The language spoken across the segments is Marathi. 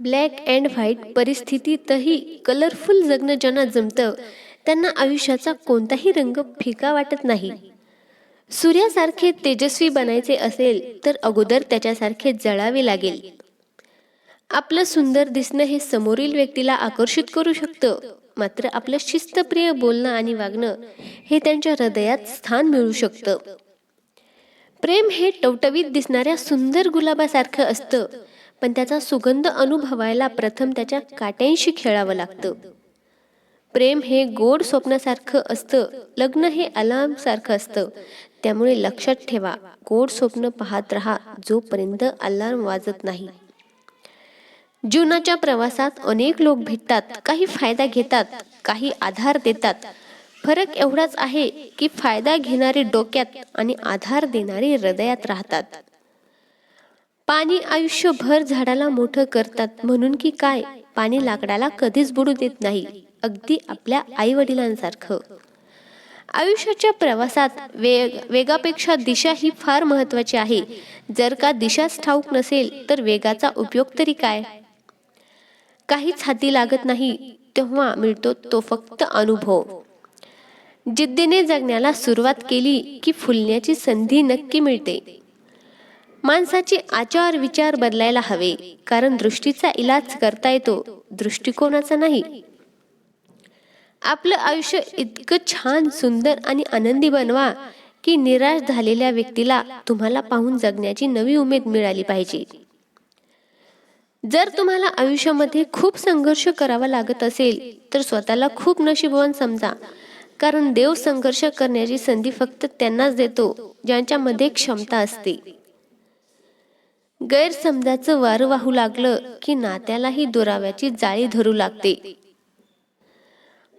ब्लॅक अँड व्हाईट परिस्थितीतही कलरफुल जगणं ज्यांना जमतं त्यांना आयुष्याचा कोणताही रंग फिका वाटत नाही. सूर्यासारखे तेजस्वी बनायचे असेल तर अगोदर त्याच्यासारखे जळावे लागेल. आपलं सुंदर दिसणं हे समोरील व्यक्तीला आकर्षित करू शकतं मात्र आपलं शिस्तप्रिय बोलणं आणि वागणं हे त्यांच्या हृदयात स्थान मिळू शकतं. प्रेम हे टवटवीत दिसणाऱ्या सुंदर गुलाबासारखं असतं पण त्याचा सुगंध अनुभवायला प्रथम त्याच्या काट्यांशी खेळावं लागतं. प्रेम हे गोड स्वप्नासारखं असतं लग्न हे अलार्म सारखं असतं. त्यामुळे लक्षात ठेवा गोड स्वप्न पाहत राहा जोपर्यंत अलार्म वाजत नाही. जीवनाच्या प्रवासात अनेक लोक भेटतात काही फायदा घेतात काही आधार देतात. फरक एवढाच आहे की फायदा घेणारे डोक्यात आणि आधार देणारे हृदयात राहतात. पाणी आयुष्यभर झाडाला मोठं करतात. म्हणून की काय? पाणी लाकडाला कधीच बुडू देत नाही. अगदी आपल्या आई वडिलांसारखं आयुष्याच्या प्रवासात वेग वेगापेक्षा दिशा ही फार महत्वाची आहे. जर का दिशाच ठाऊक नसेल तर वेगाचा उपयोग तरी काय? काहीच हाती लागत नाही तेव्हा मिळतो तो फक्त अनुभव. जिद्दीने जगण्याला सुरुवात केली की फुलण्याची संधी नक्की मिळते. माणसाचे आचार विचार बदलायला हवे कारण दृष्टीचा इलाज करता येतो दृष्टिकोनाचा नाही. आपलं आयुष्य इतकं छान सुंदर आणि आनंदी बनवा की निराश झालेल्या व्यक्तीला तुम्हाला पाहून जगण्याची नवी उमेद मिळाली पाहिजे. जर तुम्हाला आयुष्यामध्ये खूप संघर्ष करावा लागत असेल तर स्वतःला खूप नशीबवान समजा कारण देव संघर्ष करण्याची संधी फक्त त्यांनाच देतो ज्यांच्यामध्ये क्षमता असते. गैरसमजाचं वारं वाहू लागलं की नात्यालाही दुराव्याची जाळी धरू लागते.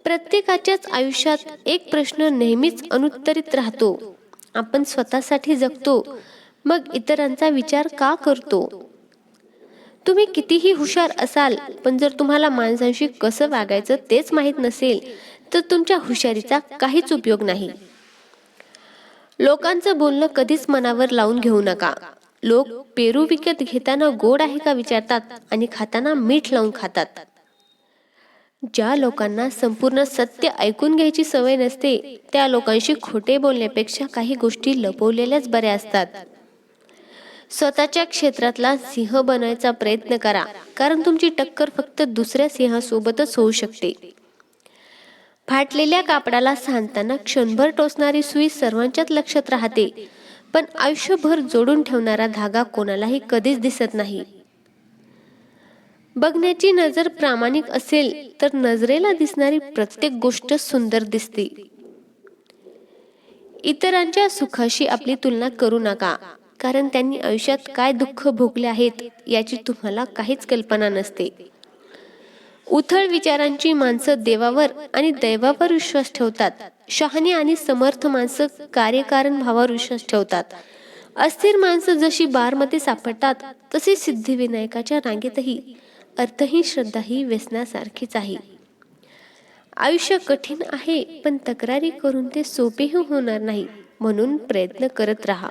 प्रत्येकाच्याच आयुष्यात एक प्रश्न नेहमीच अनुत्तरित राहतो. आपण स्वतःसाठी जगतो मग इतरांचा विचार का करतो? तुम्ही कितीही हुशार असाल पण जर तुम्हाला माणसांशी कसं वागायचं तेच माहीत नसेल तर तुमच्या हुशारीचा काहीच उपयोग नाही. लोकांचं बोलणं कधीच मनावर लावून घेऊ नका. लोक पेरू विकत घेताना गोड आहे का विचारतात आणि खाताना मीठ लावून खातात. ज्या लोकांना संपूर्ण सत्य ऐकून घ्यायची सवय नसते त्या लोकांशी खोटे बोलण्यापेक्षा काही गोष्टी लपवलेल्याच बऱ्या असतात. स्वतःच्या क्षेत्रातला सिंह बनायचा प्रयत्न करा कारण तुमची टक्कर फक्त दुसऱ्या सिंहासोबतच होऊ शकते. फाटलेल्या कापडाला सांधताना क्षणभर टोचणारी सुई सर्वांच्याच लक्षात राहते पण आयुष्यभर जोडून ठेवणारा धागा कोणालाही कधीच दिसत नाही. बघण्याची नजर प्रामाणिक असेल तर नजरेला दिसणारी प्रत्येक गोष्ट सुंदर दिसते. इतरांच्या सुखाशी आपली तुलना करू नका कारण त्यांनी आयुष्यात काय दुःख भोगले आहेत याची तुम्हाला काहीच कल्पना नसते. उथळ विचारांची माणसं देवावर आणि दैवावर विश्वास ठेवतात. शहाणी आणि समर्थ माणसं कार्यकारण भावावर विश्वास ठेवतात. अस्थिर माणसं जशी बारमध्ये सापडतात तसे सिद्धिविनायकाच्या रांगेतही अर्थही श्रद्धा ही व्यसनासारखीच आहे. आयुष्य कठीण आहे पण तक्रारी करून ते सोपेही होणार नाही म्हणून प्रयत्न करत राहा.